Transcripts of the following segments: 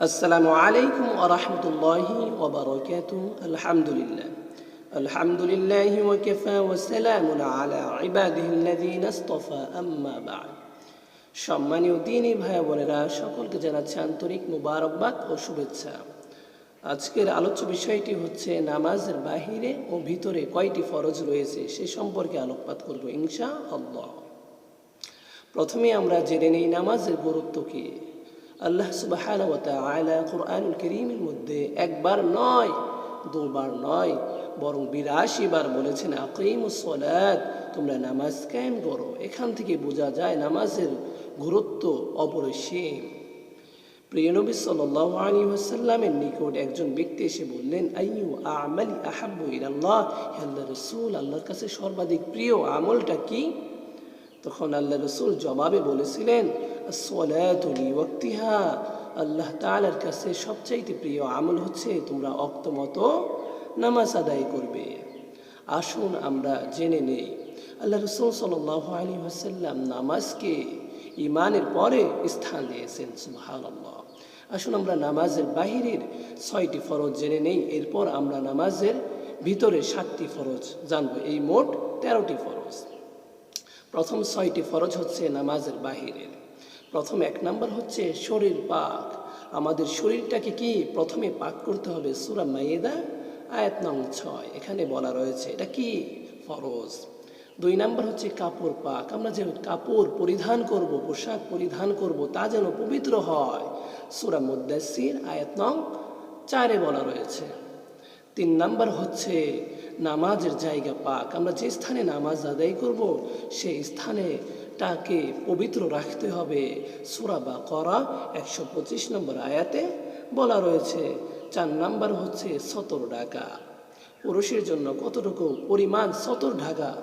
السلام عليكم ورحمة الله وبركاته الحمد لله الحمد لله وكفى وسلام على عباده الذين اصطفى أما بعد সম্মানীয় দিনী ভাই বোনেরা সকলকে জানাচ্ছে আন্তরিক মুবারকবাদ ও শুভেচ্ছা আজকের আলোচ্য বিষয়টি হচ্ছে নামাজের বাহিরে ও ভিতরে কয়টি ফরজ রয়েছে সে সম্পর্কে আলোকপাত করব ইনশা আল্লাহ প্রথমে আমরা জেনে নেই নামাজের গুরুত্ব কি আল্লাহ আয়লা কোরআনুল করিমের মধ্যে একবার নয়, দুবার নয়, বরং বিরাশি বার বলেছেন আকিম সলাদ তোমরা নামাজ কায়েম করো। এখান থেকে বোঝা যায় নামাজের গুরুত্ব অপরিসীম। প্রিয় নবী সাল্লাহ আলী ওয়াসাল্লামের নিকট একজন ব্যক্তি এসে বললেন, আইয়ু আমালি আহাব্বু ইলাল্লাহ হে আল্লাহ রসুল, আল্লাহর কাছে সর্বাধিক প্রিয় আমলটা কি? তখন আল্লাহ রসুল জবাবে বলেছিলেন আল্লাহ তালার কাছে সবচাইতে প্রিয় আমল হচ্ছে তোমরা অক্ত মতো নামাজ আদায় করবে। আসুন আমরা জেনে নেই, আল্লাহ রসুল সাল্লাহ আলী ওয়াসাল্লাম নামাজকে ইমানের পরে স্থান দিয়েছেন, সুবহানাল্লাহ। আসুন আমরা নামাজের বাহিরের ছয়টি ফরজ জেনে নেই, এরপর আমরা নামাজের ভিতরে সাতটি ফরজ জানব। এই মোট তেরোটি ফরজ। প্রথম ছয়টি ফরজ হচ্ছে নামাজের বাহিরের। প্রথম এক নাম্বার হচ্ছে শরীর পাক। আমাদের শরীরটাকে কি প্রথমে পাক করতে হবে? সুরা মাইয়েদা আয়াত নং ছয়। এখানে বলা রয়েছে, এটা কি ফরজ? দুই নাম্বার হচ্ছে কাপড় পাক। আমরা যে কাপড় পরিধান করব, পোশাক পরিধান করব, তা যেন পবিত্র হয়। সুরা মুদাসির আয়াত নং চারে বলা রয়েছে। তিন নাম্বার হচ্ছে নামাজের জায়গা পাক। আমরা যে স্থানে নামাজ আদায় করব, সেই স্থানে তাকে পবিত্র রাখতে হবে। সুরা বা করা একশো পঁচিশ নম্বর আয়াতে বলা রয়েছে, চার নাম্বার হচ্ছে সতর ঢাকা। পুরুষের জন্য কতটুকু পরিমাণ সতর ঢাকা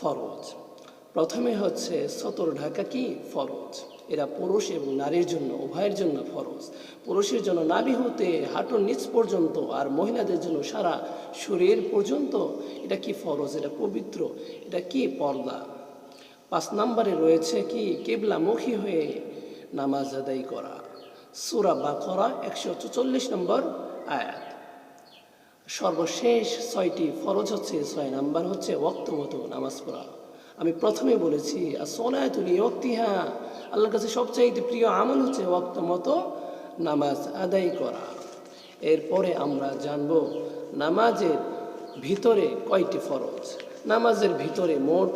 ফরজ? প্রথমে হচ্ছে সতর ঢাকা কি? ফরজ। এরা পুরুষ এবং নারীর জন্য, উভয়ের জন্য ফরজ। পুরুষের জন্য নাভি হতে হাঁটুর নিচ পর্যন্ত আর মহিলাদের জন্য সারা শরীর পর্যন্ত, এটা কি ফরজ? এটা পবিত্র? এটা কি পর্দা? পাঁচ নম্বরে রয়েছে কি? কেবলামুখী হয়ে নামাজ আদায় করা। সুরা বা করা একশো চল্লিশ নম্বর আয়াত। সর্বশেষ ছয়টি ফরজ হচ্ছে, ছয় নাম্বার হচ্ছে ওক্ত মতো নামাজ পড়া। আমি প্রথমে বলেছি আর সোনায়তুলি ওক্তিহা আল্লাহর কাছে সবচাইতে প্রিয় আমল হচ্ছে ওক্ত মতো নামাজ আদায় করা। এরপরে আমরা জানব নামাজের ভিতরে কয়টি ফরজ। নামাজের ভিতরে মোট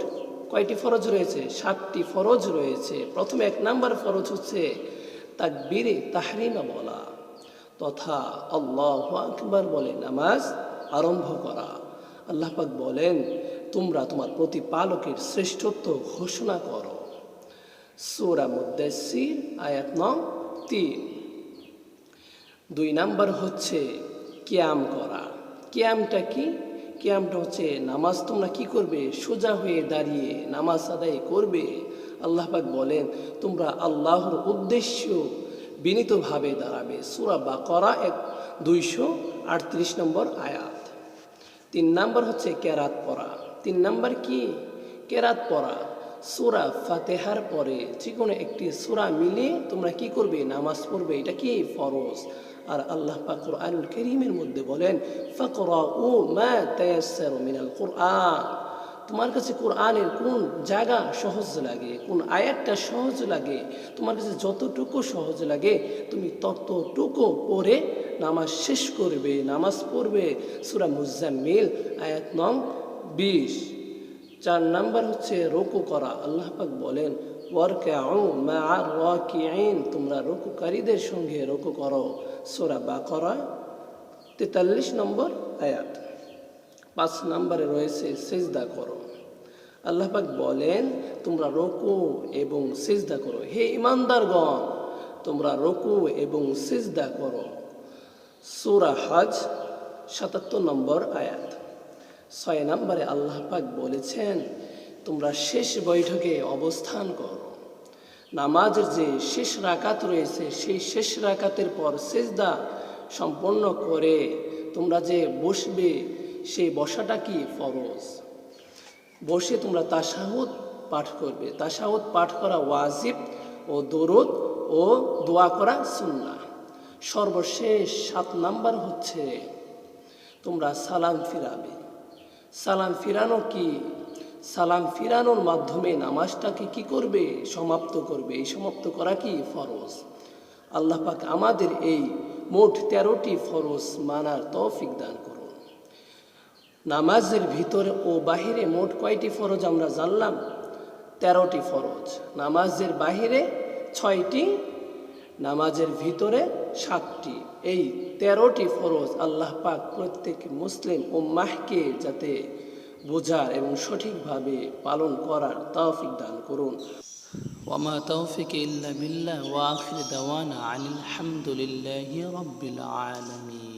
কয়টি ফরজ রয়েছে? সাতটি ফরজ রয়েছে। প্রথমে এক নাম্বার ফরজ হচ্ছে তাকবীরে তাহরিমা বলা, তথা আল্লাহ আকবার বলে নামাজ আরম্ভ করা। আল্লাহ পাক বলেন তোমরা তোমার প্রতিপালকের শ্রেষ্ঠত্ব ঘোষণা করো। সুরা মুদাসির আয়াত নং তিন। দুই নাম্বার হচ্ছে ক্যাম করা। ক্যামটা কি? ক্যামটা হচ্ছে নামাজ তোমরা কি করবে? সোজা হয়ে দাঁড়িয়ে নামাজ আদায় করবে। আল্লাহ পাক বলেন, তোমরা আল্লাহর উদ্দেশ্য বিনীতভাবে দাঁড়াবে। সুরা বা করা এক দুইশো আটত্রিশ নম্বর আয়াত। তিন নাম্বার হচ্ছে ক্যারাত পড়া। তিন নাম্বার কি? কেরাত পড়া। সুরা ফাতেহার পরে যে কোনো একটি সুরা মিলে তোমরা কি করবে? নামাজ পড়বে। এটা কি? ফরজ। আর আল্লাহ পাকুর আলুল করিমের মধ্যে বলেন ফকরা ও মিনাল কোরআন। তোমার কাছে কোরআনের কোন জায়গা সহজ লাগে? কোন আয়াতটা সহজ লাগে? তোমার কাছে যতটুকু সহজ লাগে, তুমি ততটুকু পড়ে নামাজ শেষ করবে, নামাজ পড়বে। সুরা মুজাম্মিল, আয়াত নং বিশ। চার নাম্বার হচ্ছে রোকু করা। আল্লাহ পাক বলেন তোমরা রকুকারীদের সঙ্গে রকু করো। সোরা বা করা তেতাল্লিশ নম্বর আয়াত। পাঁচ নম্বরে রয়েছে, সেজদা করো। আল্লাহ পাক বলেন, তোমরা রকু এবং সেজদা করো। হে ইমানদারগণ, তোমরা রকু এবং সেজদা করো। সুরা হজ, সাতাত্তর নম্বর আয়াত। ছয় নম্বরে আল্লাহ পাক বলেছেন, তোমরা শেষ বৈঠকে অবস্থান করো। নামাজের যে শেষ রাকাত রয়েছে, সেই শেষ রাকাতের পর সেজদা সম্পন্ন করে তোমরা যে বসবে, সেই বসাটা কি ফরজ? বসে তোমরা তাসাহুদ পাঠ করবে। তাসাহুদ পাঠ করা ওয়াজিব ও দরুদ ও দোয়া করা সুন্না সর্বশেষ সাত নাম্বার হচ্ছে, তোমরা সালাম ফিরাবে। সালাম ফিরানো কি? সালাম ফিরানোর মাধ্যমে নামাজটাকে কি করবে? সমাপ্ত করবে। এই সমাপ্ত করা কি? ফরজ। আল্লাহ পাক আমাদের এই মোট তেরোটি ফরজ মানার তৌফিক দান করুন। নামাজের ভিতরে ও বাহিরে মোট কয়টি ফরজ আমরা জানলাম? তেরোটি ফরজ। নামাজের বাহিরে ছয়টি নামাজের ভিতরে সাতটি। এই তেরোটি ফরজ আল্লাহ পাক প্রত্যেক মুসলিম উম্মাহকে যাতে বোঝার এবং সঠিকভাবে পালন করার তৌফিক দান করুন। ওয়ামা তৌফিক ইল্লা বিল্লাহ ওয়া আখির দাওয়ানা আনিল হামদুলিল্লাহি রাব্বিল আলামিন।